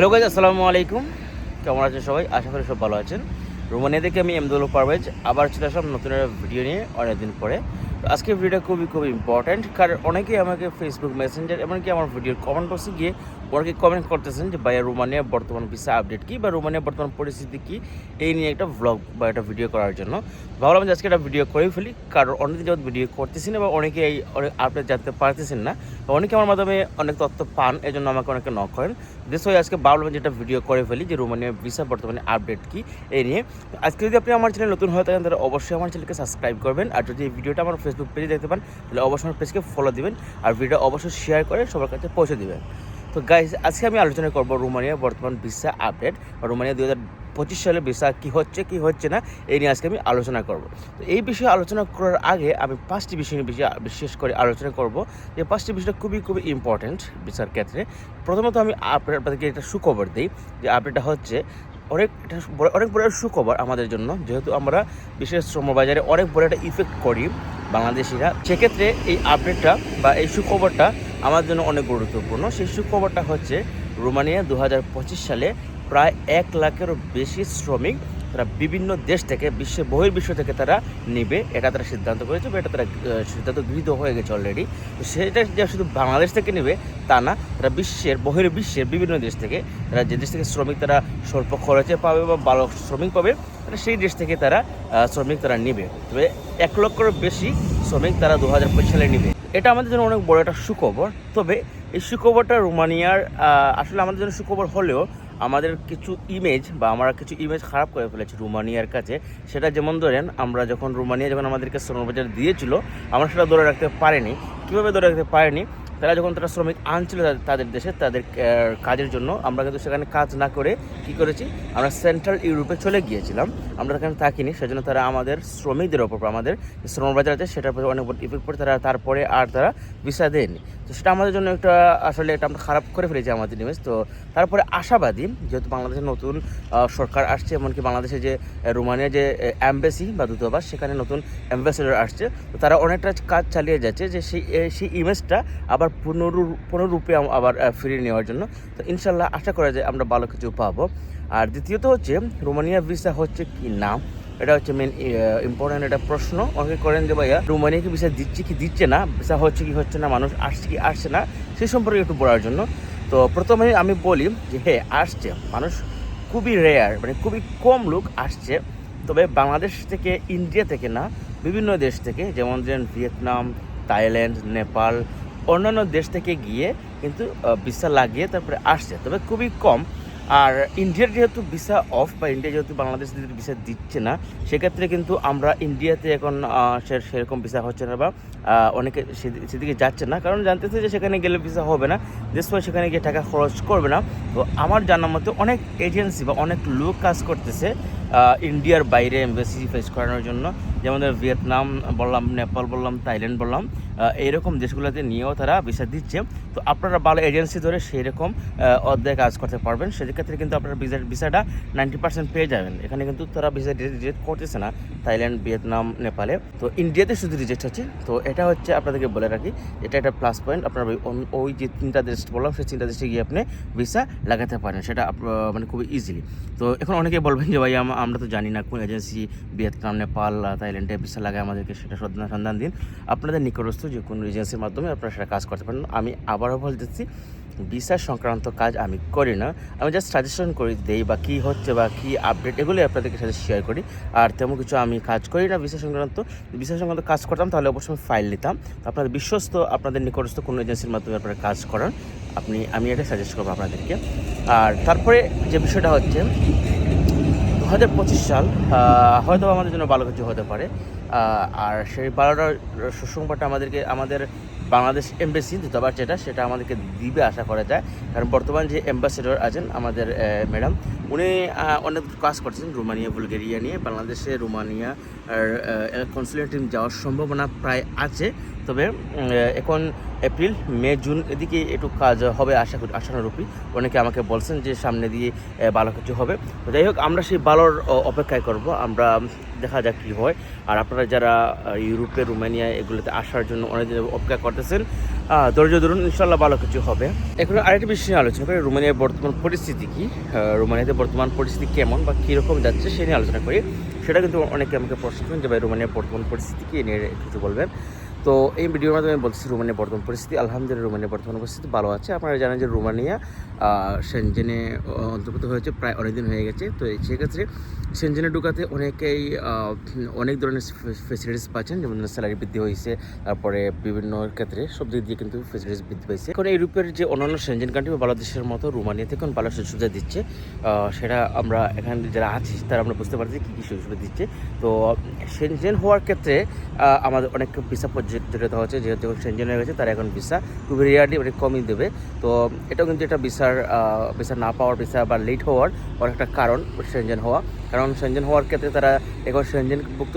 Hello guys আসসালামু আলাইকুম। কেমন আছেন সবাই? আশা করি সব ভালো আছেন। রোমানিয়া থেকে আমি এমদুল পারভেজ আবার চলে আসলাম নতুন একটা ভিডিও নিয়ে অনেকদিন পরে। তো আজকে ভিডিওটা খুবই খুবই ইম্পর্ট্যান্ট কারণ অনেকেই আমাকে ফেসবুক মেসেঞ্জার এমনকি আমার ভিডিওর কমেন্ট বক্সে গিয়ে অনেকে কমেন্ট করতেছেন যে, ভাইয়া রোমানিয়া বর্তমান ভিসা আপডেট কী বা রোমানিয়া বর্তমান পরিস্থিতি কী? এই নিয়ে একটা ব্লগ বা একটা ভিডিও করার জন্য। ভাবলাম যে আজকে একটা ভিডিও করেই ফেলি, কারণ অনেকদিন যাবত ভিডিও করতেছি না বা অনেকে এই অনেক আপডেট জানতে পারতেছেন না। অনেকে আমার মাধ্যমে অনেক তথ্য পান এই জন্য আমাকে অনেকে নক করেন। দেশ হয়ে আজকে ভাবলাম যে একটা ভিডিও করে ফেলি যে রোমানিয়া ভিসা বর্তমানে আপডেট কী, এই নিয়ে। আজকে যদি আপনি আমার চ্যানেল নতুন হয়ে থাকেন, তাহলে অবশ্যই আমার চ্যানেলকে সাবস্ক্রাইব করবেন। আর যদি এই ভিডিওটা আমার ফেসবুক পেজে দেখতে পান, তাহলে অবশ্যই আমার পেজকে ফলো দিবেন। আর ভিডিও অবশ্যই শেয়ার করে সবার কাছে পৌঁছে দিবেন। তো গাইজ আজকে আমি আলোচনা করব রোমানিয়া বর্তমান ভিসা আপডেট রোমানিয়া দু হাজার পঁচিশ সালে ভিসা কী হচ্ছে কী হচ্ছে না, এই নিয়ে আজকে আমি আলোচনা করব। তো এই বিষয়ে আলোচনা করার আগে আমি পাঁচটি বিষয় নিয়ে বিশেষ করে আলোচনা করব। যে পাঁচটি বিষয়টা খুবই খুবই ইম্পর্ট্যান্ট ভিসার ক্ষেত্রে। প্রথমত আমি আপনাদেরকে একটা সুখবর দিই, যে আপডেটটা হচ্ছে অনেক এটা অনেক বড় সুখবর আমাদের জন্য। যেহেতু আমরা বিশেষ শ্রমবাজারে অনেক বড় একটা ইফেক্ট করি বাংলাদেশিরা, সেক্ষেত্রে এই আপডেটটা বা এই সুখবরটা আমার জন্য অনেক গুরুত্বপূর্ণ। সেই সুখবরটা হচ্ছে, রোমানিয়া দু হাজার পঁচিশ সালে প্রায় এক লাখেরও বেশি শ্রমিক তারা বিভিন্ন দেশ থেকে বিশ্বের বহির্বিশ্ব থেকে তারা নেবে। এটা তারা সিদ্ধান্ত করেছে বা এটা তারা সিদ্ধান্ত গৃহীত হয়ে গেছে অলরেডি তো সেটা যে শুধু বাংলাদেশ থেকে নেবে, তা না, তারা বিশ্বের, বহির্বিশ্বের বিভিন্ন দেশ থেকে, তারা যে দেশ থেকে শ্রমিক তারা স্বল্প খরচে পাবে বা ভালো শ্রমিক পাবে সেই দেশ থেকে তারা শ্রমিক তারা নেবে। তবে এক লক্ষেরও বেশি শ্রমিক তারা দু হাজার পঁচিশ সালে নেবে। এটা আমাদের জন্য অনেক বড় একটা সুখবর। তবে এই সুখবরটা রোমানিয়ার আসলে আমাদের জন্য সুখবর হলেও আমাদের কিছু ইমেজ বা আমরা কিছু ইমেজ খারাপ করে ফেলেছি রোমানিয়ার কাছে। সেটা যেমন ধরেন, আমরা যখন রোমানিয়া যখন আমাদেরকে শ্রমবাজার দিয়েছিল, আমরা সেটা ধরে রাখতে পারিনি। কীভাবে ধরে রাখতে পারিনি? তারা যখন তারা শ্রমিক আনছিল তাদের- দেশে, তাদের কাজের জন্য, আমরা কিন্তু সেখানে কাজ না করে কি করেছি? আমরা সেন্ট্রাল ইউরোপে চলে গিয়েছিলাম। আমরা সেখানে থাকিনি, সেজন্য তারা আমাদের শ্রমিকদের ওপর, আমাদের শ্রমবাজার আছে সেটার উপরে অনেক ইফেক্ট পড়ে, তারা তারপরে আর তারা ভিসা দেয়নি। তো সেটা আমাদের জন্য একটা, আসলে এটা আমরা খারাপ করে ফেলেছি আমাদের ইমেজ তো তারপরে আশাবাদী যেহেতু বাংলাদেশের নতুন সরকার আসছে, এমনকি বাংলাদেশে যে রোমানিয়া যে অ্যাম্বাসি বা দূতাবাস, সেখানে নতুন অ্যাম্বাসেডর আসছে, তো তারা অনেকটা কাজ চালিয়ে যাচ্ছে যে সেই সেই ইমেজটা আবার পুনরু, পুনরূপে আবার ফিরিয়ে নেওয়ার জন্য, তো ইনশাল্লাহ আশা করা যায় আমরা ভালো কিছু পাবো। আর দ্বিতীয়ত হচ্ছে, রোমানিয়া ভিসা হচ্ছে কি না? এটা হচ্ছে মেন ইম্পর্টেন্ট একটা প্রশ্ন। অনেকে করেন যে, ভাইয়া, রোমানিয়াকে ভিসা দিচ্ছে কি দিচ্ছে না? ভিসা হচ্ছে কি হচ্ছে না? মানুষ আসছে কি আসছে না? সেই সম্পর্কে একটু বলার জন্য। তো প্রথমে আমি বলি যে হ্যাঁ আসছে। মানুষ খুবই রেয়ার মানে খুবই কম লোক আসছে। তবে বাংলাদেশ থেকে ইন্ডিয়া থেকে না, বিভিন্ন দেশ থেকে, যেমন ধরেন ভিয়েতনাম, থাইল্যান্ড, নেপাল, অন্যান্য দেশ থেকে গিয়ে কিন্তু ভিসা লাগিয়ে তারপরে আসছে। তবে খুবই কম। আর ইন্ডিয়ার যেহেতু ভিসা অফ বা ইন্ডিয়া যেহেতু বাংলাদেশ ভিসা দিচ্ছে না, সেক্ষেত্রে কিন্তু আমরা ইন্ডিয়াতে এখন সেরকম ভিসা হচ্ছে না বা অনেকে সেদি- সেদিকে যাচ্ছে না। কারণ জানতেছে যে সেখানে গেলে ভিসা হবে না দেশ সেখানে গিয়ে টাকা খরচ করবে না। তো আমার জানার মতে অনেক এজেন্সি বা অনেক লোক কাজ করতেছে ইন্ডিয়ার বাইরে এমবেসি ফেস করানোর জন্য। যেমন ভিয়েতনাম বললাম, নেপাল বললাম, থাইল্যান্ড বললাম এইরকম দেশগুলোতে নিয়েও তারা ভিসা দিচ্ছে। তো আপনারা ভালো এজেন্সি ধরে সেই রকম অধ্যায় কাজ করতে পারবেন। সেক্ষেত্রে কিন্তু আপনারা ভিসা ভিসাটা নাইনটি পার্সেন্ট পেয়ে যাবেন। এখানে কিন্তু তারা ভিসা রিজেক্ট করতেছে না। থাইল্যান্ড, ভিয়েতনাম, নেপালে। তো ইন্ডিয়াতে শুধু রিজেক্ট হচ্ছে। তো এটা হচ্ছে আপনাদেরকে বলে রাখি, এটা একটা প্লাস পয়েন্ট আপনার ওই যে তিনটা দেশ বললাম, সেই তিনটা দেশে গিয়ে আপনি ভিসা লাগাতে পারেন। সেটা মানে খুবই ইজিলি তো এখন অনেকে বলবেন যে, ভাই আমরা তো জানি না কোন এজেন্সি ভিয়েতনাম, নেপাল থাইল্যান্ডে ভিসা লাগায় আমাদেরকে, সেটা সন্ধান দিন। আপনাদের নিকটস্থ যে কোনো এজেন্সির মাধ্যমে আপনারা সেটা কাজ করতে পারেন। আমি আবারও বলতেছি ভিসা সংক্রান্ত কাজ আমি করি না। আমি জাস্ট সাজেশন করে দেই বা কী হচ্ছে বা কী আপডেট এগুলোই আপনাদেরকে সাথে শেয়ার করি। আর তেমন কিছু আমি কাজ করি না ভিসা সংক্রান্ত। ভিসা সংক্রান্ত কাজ করতাম তাহলে অবশ্যই আমি ফাইল নিতাম। আপনাদের বিশ্বস্ত, আপনাদের নিকটস্থ কোনো এজেন্সির মাধ্যমে আপনারা কাজ করান। আপনি, আমি এটা সাজেস্ট করব আপনাদেরকে। আর তারপরে যে বিষয়টা হচ্ছে দু হাজার পঁচিশ সাল হয়তো আমাদের জন্য ভালো কিছু হতে পারে। আর সেই ভালোটার সুসংবাদটা আমাদেরকে, আমাদের বাংলাদেশ এম্বাসি দূতাবাস যেটা, সেটা আমাদেরকে দিবে আশা করা যায়। কারণ বর্তমান যে অ্যাম্বাসেডর আছেন আমাদের ম্যাডাম উনি অনেক কাজ করছেন রোমানিয়া, বুলগেরিয়া নিয়ে, বাংলাদেশে রোমানিয়া আর কনসুলেট যাওয়ার সম্ভাবনা প্রায় আছে। তবে এখন এপ্রিল মে জুন এদিকে একটু কাজ হবে আশা করি, আশানুরূপী। অনেকে আমাকে বলছেন যে সামনে দিয়ে ভালো কিছু হবে। তো যাই হোক, আমরা সেই ভালোর অপেক্ষায় করব। আমরা দেখা যাক কী হয়। আর আপনারা যারা ইউরোপে, রোমানিয়া এগুলোতে আসার জন্য অনেক দিন অপেক্ষা করতেছেন ধৈর্য ধরুন ইনশাল্লাহ ভালো কিছু হবে। এখন আরেকটা বিষয় নিয়ে আলোচনা করি, রোমানিয়ার বর্তমান পরিস্থিতি কি? রোমানিয়াতে বর্তমান পরিস্থিতি কেমন বা কীরকম যাচ্ছে সে নিয়ে আলোচনা করি। সেটা কিন্তু অনেকে আমাকে প্রশ্ন করেন যে, ভাই, রোমানিয়ার বর্তমান পরিস্থিতি কি? নিয়ে কিছু বলবেন। তো এই ভিডিওর মাধ্যমে আমি বলছি, রোমানিয়ার বর্তমান পরিস্থিতি, আলহামদুলিল্লাহ রোমানিয়ার বর্তমান পরিস্থিতি ভালো আছে। আপনারা জানেন যে রোমানিয়া সেনজেনে অন্তর্ভুক্ত হয়েছে প্রায় অনেকদিন হয়ে গেছে। তো সেক্ষেত্রে সেনজেনে ঢুকাতে অনেকেই অনেক ধরনের ফেসিলিটিস পাচ্ছেন, যেমন স্যালারি বৃদ্ধি হয়েছে, তারপরে বিভিন্ন ক্ষেত্রে সব দিক দিয়ে কিন্তু ফেসিলিটিস বৃদ্ধি পাইছে। এখন ইউরোপের যে অন্যান্য সেনজেন কান্ট্রি বা বাংলাদেশের মতো রোমানিয়াতে এখন ভালো সুযোগ সুবিধা দিচ্ছে সেটা আমরা এখানে যারা আছি, তারা আমরা বুঝতে পারছি কী কী সুযোগ সুবিধা দিচ্ছে। তো সেনজেন হওয়ার ক্ষেত্রে আমাদের অনেক ভিসা দেওয়া হচ্ছে, যেহেতু সেনজেন হয়ে গেছে, তারা এখন ভিসা খুবই রেয়ারলি অনেক কমই দেবে। তো, এটাও কিন্তু একটা ভিসার ভিসা না পাওয়ার ভিসা বা লেট হওয়ার অনেকটা কারণ সেনজেন হওয়া। কারণ সেনজেন হওয়ার ক্ষেত্রে তারা এখন সেনজেনভুক্ত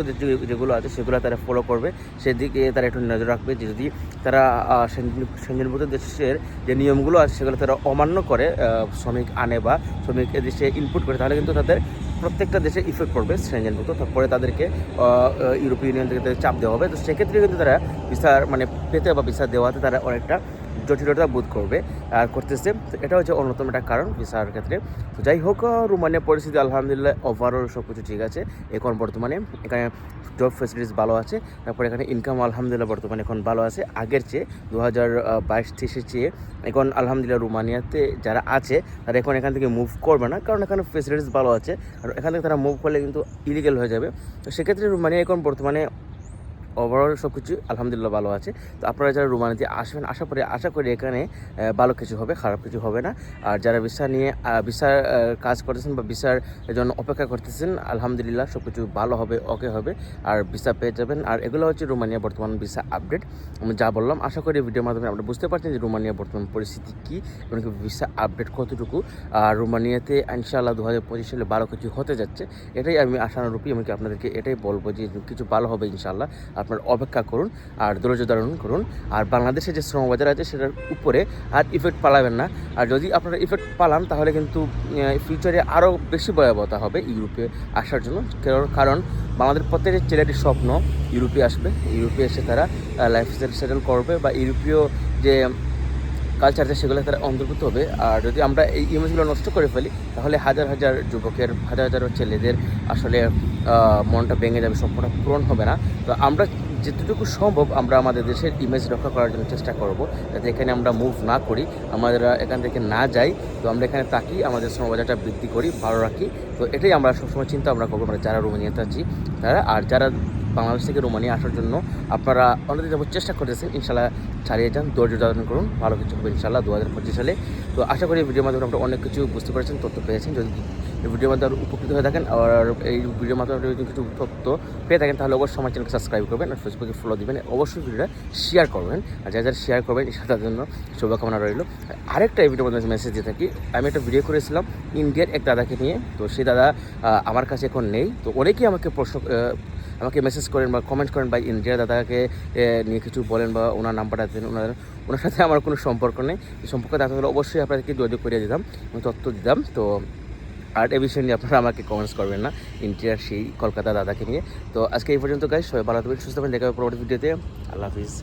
যেগুলো আছে সেগুলো তারা ফলো করবে। সেদিকে তারা একটু নজর রাখবে যদি তারা সেনজেন- সেনজেনভুক্ত দেশের যে নিয়মগুলো আছে সেগুলো তারা অমান্য করে শ্রমিক আনে বা শ্রমিক দেশে ইনপুট করে, তাহলে কিন্তু তাদের প্রত্যেকটা দেশে ইফেক্ট পড়বে সেনজেনভুক্ত। তারপরে তাদেরকে ইউরোপীয় ইউনিয়ন থেকে চাপ দেওয়া হবে। তো সেক্ষেত্রে কিন্তু তারা ভিসার মানে পেতে বা ভিসা দেওয়াতে তারা অনেকটা জটিলতা বোধ করবে, আর করতেছে। তো এটা হচ্ছে অন্যতম একটা কারণ ভিসার ক্ষেত্রে। তো যাই হোক রোমানিয়ার পরিস্থিতি, আলহামদুলিল্লাহ ওভারঅল সব কিছু ঠিক আছে। এখন বর্তমানে এখানে জব ফেসিলিটিস ভালো আছে, তারপরে এখানে ইনকাম আলহামদুলিল্লাহ বর্তমানে এখন ভালো আছে। আগের চেয়ে দু হাজার বাইশ চেয়ে এখন আলহামদুলিল্লাহ রোমানিয়াতে যারা আছে, তারা এখন এখান থেকে মুভ করবে না, কারণ এখানে ফেসিলিটিস ভালো আছে। আর এখান থেকে তারা মুভ করলে কিন্তু ইলিগেল হয়ে যাবে। তো সেক্ষেত্রে রোমানিয়া এখন বর্তমানে ওভারঅল সব কিছু আলহামদুলিল্লাহ ভালো আছে। তো আপনারা যারা রোমানিতে আসবেন, আশা করি আশা করি এখানে ভালো কিছু হবে, খারাপ কিছু হবে না। আর যারা ভিসা নিয়ে ভিসার কাজ করতেছেন বা ভিসার জন্য অপেক্ষা করতেছেন, আলহামদুলিল্লাহ সব কিছু ভালো হবে ওকে হবে। আর ভিসা পেয়ে যাবেন। আর এগুলো হচ্ছে রোমানিয়া বর্তমান ভিসা আপডেট। আমি যা বললাম, আশা করি ভিডিওর মাধ্যমে আপনারা বুঝতে পারছেন যে রোমানিয়া বর্তমান পরিস্থিতি কী এবং ভিসা আপডেট কতটুকু। আর রোমানিয়াতে ইনশাআল্লাহ দু হাজার পঁচিশ সালে ভালো কিছু হতে যাচ্ছে। এটাই আমি আশানুরূপী, আমি আপনাদেরকে এটাই বলব যে কিছু ভালো হবে ইনশাআল্লাহ। আপনার অপেক্ষা করুন আর ধৈর্য ধারণ করুন। আর বাংলাদেশে যে শ্রমবাজার আছে সেটার উপরে আর ইফেক্ট পালাবেন না। আর যদি আপনারা ইফেক্ট পালান, তাহলে কিন্তু ফিউচারে আরও বেশি ভয়াবহতা হবে ইউরোপে আসার জন্য। কারণ- বাংলাদেশ প্রত্যেকের ছেলেটির স্বপ্ন ইউরোপে আসবে। ইউরোপে এসে তারা লাইফ সেটেল করবে বা ইউরোপীয় যে কালচার আছে সেগুলো তারা অন্তর্ভুক্ত হবে। আর যদি আমরা এই ইমেজগুলো নষ্ট করে ফেলি, তাহলে হাজার হাজার যুবকের, হাজার হাজার ছেলেদের আসলে মনটা ভেঙে যাবে, স্বপ্নটা পূরণ হবে না। তো আমরা যেতটুকু সম্ভব আমরা আমাদের দেশের ইমেজ রক্ষা করার জন্য চেষ্টা করব, যাতে এখানে আমরা মুভ না করি, আমাদের এখান থেকে না যাই। তো আমরা এখানে তাকি আমাদের শ্রমবাজারটা বৃদ্ধি করি, ভালো রাখি। তো এটাই আমরা সবসময় চিন্তা আমরা করব আমরা যারা রোমানিয়াতে আছি তারা, আর যারা বাংলাদেশ থেকে রোমানিয়া আসার জন্য আপনারা অনেক যাবত চেষ্টা করতেছেন ইনশাল্লাহ চালিয়ে যান, ধৈর্য ধারণ করুন, ভালো কিছু হবে ইনশাল্লাহ দু হাজার পঁচিশ সালে। তো আশা করি ভিডিওর মাধ্যমে আপনারা অনেক কিছু বুঝতে পেরেছেন, তথ্য পেয়েছেন। যদি ভিডিওর মাধ্যমে উপকৃত হয়ে থাকেন আর এই ভিডিওর মাধ্যমে যদি কিছু তথ্য পেয়ে থাকেন, তাহলে অবশ্যই আমার চ্যানেলকে সাবস্ক্রাইব করবেন আর ফেসবুকে ফলো দিবেন, অবশ্যই ভিডিওটা শেয়ার করবেন। আর যারা যারা শেয়ার করবেন তাদের জন্য শুভকামনা রইল। আরেকটা এই ভিডিওর মধ্যে মেসেজ দিয়ে থাকি, আমি একটা ভিডিও করেছিলাম ইন্ডিয়ার এক দাদাকে নিয়ে। তো সেই দাদা আমার কাছে এখন নেই। তো অনেকেই আমাকে প্রশ্ন আমাকে মেসেজ করেন বা কমেন্ট করেন বা ইন্ডিয়া দাদাকে নিয়ে কিছু বলেন বা ওনার নাম্বারটা দেন ওনার ওনার সাথে আমার কোনো সম্পর্ক নেই। সম্পর্ক দেখা হলে অবশ্যই আপনাদেরকে যোগাযোগ করিয়ে দিতাম তথ্য দিতাম। তো আর এ বিষয় নিয়ে আপনারা আমাকে কমেন্টস করবেন না, ইন্ডিয়ার সেই কলকাতা দাদাকে নিয়ে। তো আজকে এই পর্যন্ত গাই সবাই ভালো থাকবেন, সুস্থ থাকবেন, দেখা হবে পরবর্তী ভিডিওতে আল্লাহ হাফিজ।